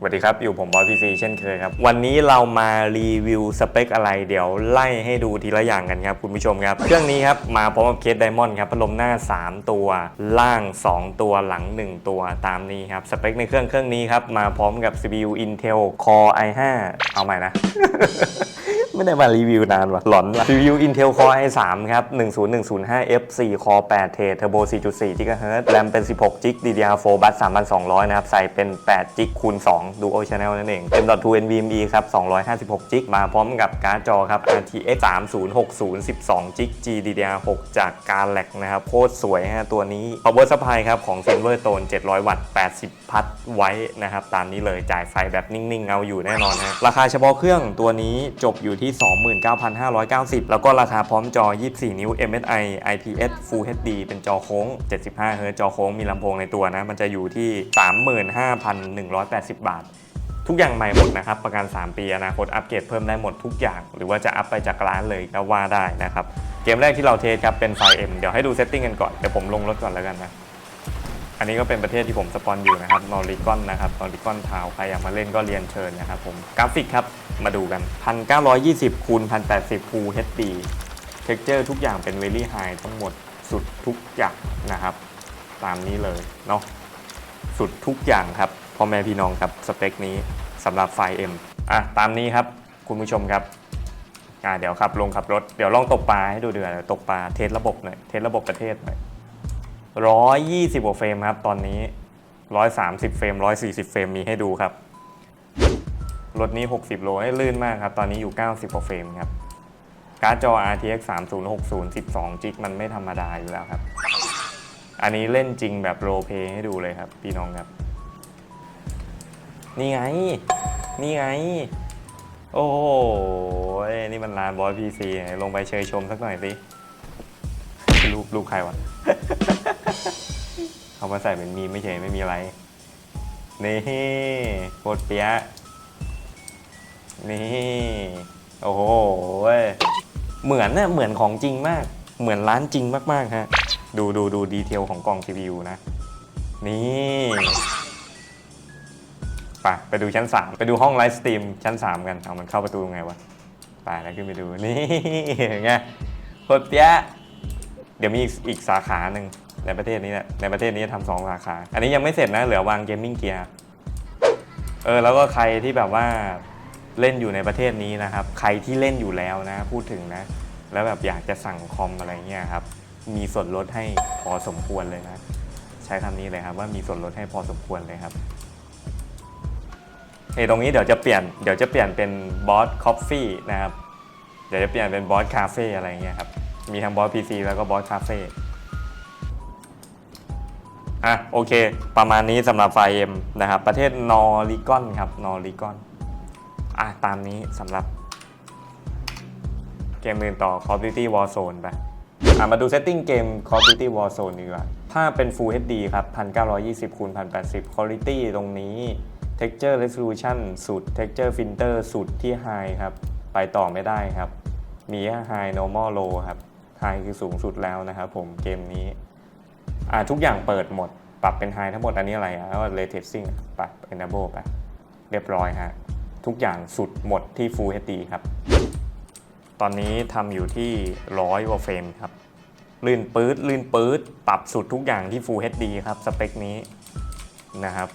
สวัสดีครับ อยู่ผมบอยพีซีเช่นเคยครับ วันนี้เรามารีวิวสเปคอะไรเดี๋ยวไล่ให้ดูทีละอย่างกันครับ คุณผู้ชมครับ เครื่องนี้ครับ มาพร้อมกับเคสไดมอนด์ครับ พัดลมหน้า 3 ตัว ล่าง 2 ตัวหลัง 1 ตัวตามนี้ครับ สเปคในเครื่องเครื่องนี้ครับ มาพร้อมกับ CPU Intel Core i5 เอาใหม่นะ ไม่ได้มารีวิวนานว่ะหลอนว่ะ CPU Intel Core i3 ครับ 10105F 4 Core 8 t Turbo 4.4 GHz RAM เป็น 16 g b DDR4 บัส3,200 นะครับ ใส่เป็น8 g b คูณ 2 Dual Channel นั่นเอง M.2 NVMe ครับ 256 g b มาพร้อมกับการ์ดจอครับ RTX 3060 12 g b GDDR6 จากการแลกนะครับ โคตรสวยฮะตัวนี้ Power Supply ครับ ของ Silverstone 700 วัตต์ 80 พัทไว้นะครับ ตามนี้เลยจ่ายไฟแบบนิ่งๆ เอาอยู่แน่นอนฮะราคาเฉพาะเครื่องตัวนี้จบอยู่ที่29,590 แล้วก็ราคาพร้อมจอ 24 นิ้ว MSI IPS Full HD เป็นจอโค้ง 75เฮิรตซ์จอโค้งมีลำโพงในตัวนะ มันจะอยู่ที่ 35,180 บาท ทุกอย่างใหม่หมดนะครับ ประกัน 3 ปีอนาคตอัปเกรดเพิ่มได้หมดทุกอย่าง หรือว่าจะอัปไปจากร้านเลยก็ว่าได้นะครับ เกมแรกที่เราเทสครับเป็นไฟ M เดี๋ยวให้ดูเซตติ้งกันก่อนเดี๋ยวผมลงรถก่อนแล้วกันนะอันนี้ก็เป็นประเทศที่ผมสปอนอยู่นะครับนอริกอนนะครับนอริกอนทาวใครอยากมาเล่นก็เรียนเชิญนะครับผมกราฟิกครับ มาดูกัน 1920คูณ1080 Full HD เท็กเจอร์ทุกอย่างเป็น Very High ทั้งหมดสุดทุกอย่างนะครับ ตามนี้เลยเนาะสุดทุกอย่างครับพ่อแม่พี่น้องครับสเปคนี้สำหรับไฟ M อะตามนี้ครับคุณผู้ชมครับอ่าเดี๋ยวขับลงขับรถเดี๋ยวลองตกปลาให้ดูเดือดตกปลาเทสระบบหน่อยเทสระบบประเทศหน่อยร้อยยี่สิบกว่าเฟรมครับตอนนี้ร้อยสามสิบเฟรมร้อยสี่สิบเฟรมมีให้ดูครับ รถนี้ 60 โลให้ลื่นมากครับ ตอนนี้อยู่ 90กว่าเฟรมครับ การ์ดจอ RTX 3060 12 g b มันไม่ธรรมดาอยู่แล้วครับ อันนี้เล่นจริงแบบโรเพย์ให้ดูเลยครับ พี่น้องครับ นี่ไง นี่ไง โอ้โห นี่มันร้านบอยพีซีลงไปเชยชมสักหน่อยสิรูปรูปใครวะเขามาใส่เป็นมีไม่เฉยไม่มีอะไร นี่โคตรเปียะ นี่ โอ้โหเหมือนน่ะเหมือนของจริงมาก เหมือนร้านจริงมากๆฮะ ดูดูดูดีเทลของกล่อง CPU นะ นี่ไปไปดูชั้น 3 ไปดูห้องไลฟ์สตรีมชั้น 3 กัน เอามันเข้าประตูไงวะ ไปแล้วขึ้นไปดู นี่ไงโคตรเปียะเดี๋ยวมีอีกอีกสาขาหนึ่งในประเทศนี้แหละ ในประเทศนี้ทำสองสาขา อันนี้ยังไม่เสร็จนะ เหลือวางเกมมิ่งเกียร์ เออ แล้วก็ใครที่แบบว่า เล่นอยู่ในประเทศนี้นะครับ ใครที่เล่นอยู่แล้วนะ พูดถึงนะ แล้วแบบอยากจะสั่งคอมอะไรเงี้ยครับ มีส่วนลดให้พอสมควรเลยนะ ใช้คำนี้เลยครับ ว่ามีส่วนลดให้พอสมควรเลยครับเอตรงนี้เดี๋ยวจะเปลี่ยนเดี๋ยวจะเปลี่ยนเป็นบอสคอฟฟี่นะครับ เดี๋ยวจะเปลี่ยนเป็นบอสคาเฟ่อะไรเงี้ยครับ มีทั้งบอสพีซีแล้วก็บอสคาเฟ่อะโอเค ประมาณนี้สำหรับไฟเอ็มนะครับ ประเทศนอริกอนครับนอริกอน อะตามนี้สำหรับเกมอื่นต่อ Call of Duty Warzone ไปอะมาดูเซตติ้งเกม Call of Duty Warzone ดีกว่าถ้าเป็น Full HD ครับ 1920คูณ1080 Quality ตรงนี้ Texture Resolution สุด Texture Filter สุดที่ High ครับ ไปต่อไม่ได้ครับ มีแค่ High Normal Low ครับ High คือสูงสุดแล้วนะครับผมเกมนี้อ่าทุกอย่างเปิดหมด ปรับเป็น High ทั้งหมดอันนี้อะไรอะแล้ว Ray Tracing ไป Enable ไป เรียบร้อยฮะ ทุกอย่างสุดหมดที่ Full HD ครับ ตอนนี้ทำอยู่ที่ร้อยกว่าเฟรมครับ ลื่นปื๊ดลื่นปื๊ดปรับสุดทุกอย่างที่ Full HD ครับสเปคนี้นะครับ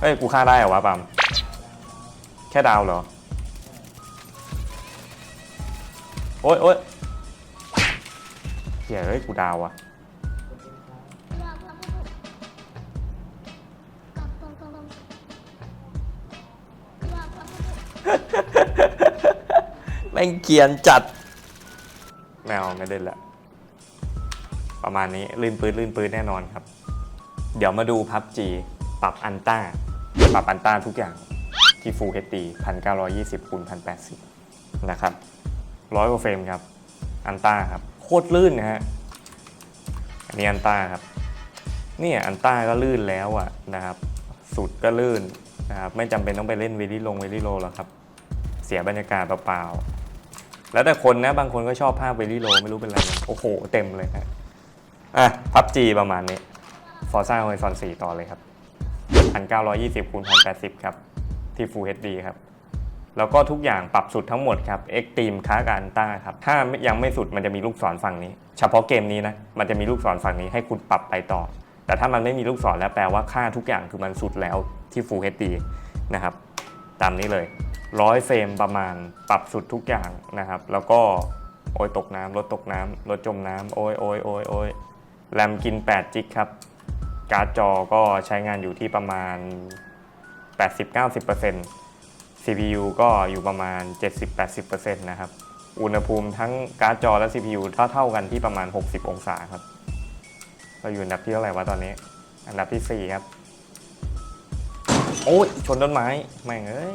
เฮ้ย กูฆ่าได้เหรอวะปั๊มแค่ดาวเหรอ โอ๊ยโอ๊ย เฮียเฮ้ยกูดาวอะแม่งเกรียนจัด แมวไม่เล่นละ ประมาณนี้ลื่นปืนลื่นปืนแน่นอนครับ เดี๋ยวมาดูพับจีปรับอันต้า ปรับอันต้าทุกอย่างที่ Full HD 1920คูณ1080นะครับร้อยกว่าเฟรมครับ อันต้าครับโคตรลื่นนะฮะ อันนี้อันต้าครับ เนี่ยอันต้าก็ลื่นแล้วอะนะครับ สุดก็ลื่นนะครับไม่จำเป็นต้องไปเล่นเวลี่ลงเวลี่โลหรอกครับ เสียบรรยากาศเปล่าๆ แล้วแต่คนนะบางคนก็ชอบภาพเวลี่โลไม่รู้เป็นไรนะโอ้โห เต็มเลยฮะอะพับจีประมาณนี้ Forza Horizon 4ต่อเลยครับ 1920คูณ1080 ครับ ที่ Full HD ครับ แล้วก็ทุกอย่างปรับสุดทั้งหมดครับ Extreme ค้าการต้าครับ ถ้ายังไม่สุดมันจะมีลูกศรฝั่งนี้ เฉพาะเกมนี้นะ มันจะมีลูกศรฝั่งนี้ให้คุณปรับไปต่อ แต่ถ้ามันไม่มีลูกศรแล้วแปลว่าค่าทุกอย่างคือมันสุดแล้วที่ Full HD นะครับ ตามนี้เลยร้อยเฟรมประมาณปรับสุดทุกอย่างนะครับ แล้วก็โอ้ยตกน้ำรถตกน้ำรถจมน้ำโอ้ยโอ้ยโอ้ยโอ้ยแรมกิน8จิกครับ การ์ดจอก็ใช้งานอยู่ที่ประมาณ 80-90% CPU ก็อยู่ประมาณ 70-80%นะครับ อุณหภูมิทั้งการ์ดจอและ CPU เท่าเท่าๆกันที่ประมาณ 60 องศาครับ เราอยู่อันดับที่เท่าไหร่วะตอนนี้ อันดับที่ 4 ครับ โอ้ย ชนต้นไม้ แม่งเอ้ย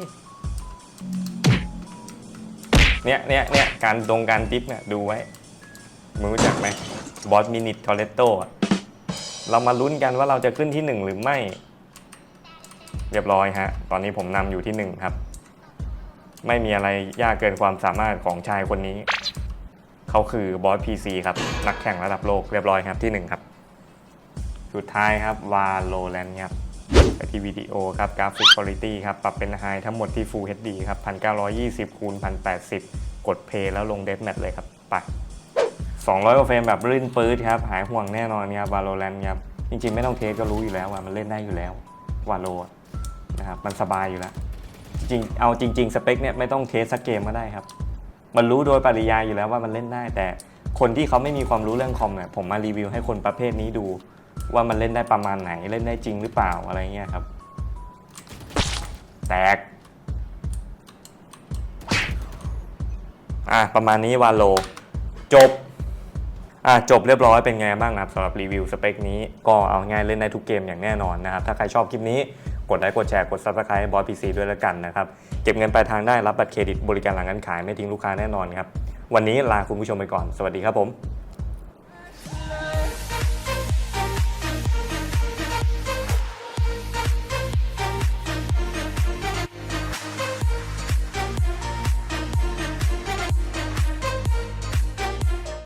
เนี่ยเนี่ยเนี่ยการตรงการดิฟเนี่ยดูไว้ มึงรู้จักไหมบอสมินิทอร์เรตโตเรามาลุ้นกันว่าเราจะขึ้นที่หนึ่งหรือไม่ เรียบร้อยฮะ ตอนนี้ผมนำอยู่ที่หนึ่งครับ ไม่มีอะไรยากเกินความสามารถของชายคนนี้ เขาคือบอสพีซีครับ นักแข่งระดับโลกเรียบร้อยครับที่หนึ่งครับ สุดท้ายครับวาโลแ a นครับไปที่วิดีโอครับกราฟิกคุณ i t y ครับปรับเป็นไฮทั้งหมดที่ Full HD ครับ 1920คูณ1080 กดเพย์แล้วลงเด m แมทเลยครับไป200กว่าเฟรมแบบลื่นปื๊ดครับ หายห่วงแน่นอนครับ Valorant ครับ จริงๆ ไม่ต้องเทสก็รู้อยู่แล้วว่ามันเล่นได้อยู่แล้ววาโลนะครับ มันสบายอยู่แล้ว จริงเอาจริง ๆ สเปคเนี่ยไม่ต้องเทสสักเกมก็ได้ครับ มันรู้โดยปริยายอยู่แล้วว่ามันเล่นได้ แต่คนที่เขาไม่มีความรู้เรื่องคอมเนี่ยผมมารีวิวให้คนประเภทนี้ดู ว่ามันเล่นได้ประมาณไหนเล่นได้จริงหรือเปล่าอะไรเงี้ยครับ แตกอะประมาณนี้วาโลจบอะจบเรียบร้อยเป็นไงบ้างครับสำหรับรีวิวสเปคนี้ก็เอาง่ายเล่นได้ทุกเกมอย่างแน่นอนนะครับ ถ้าใครชอบคลิปนี้ กดไลค์กดแชร์กด subscribe บอสพีซีด้วยแล้วกันนะครับเก็บเงินปลายทางได้รับบัตรเครดิตบริการหลังการขายไม่ทิ้งลูกค้าแน่นอนครับวันนี้ลาคุณผู้ชมไปก่อน สวัสดีครับผม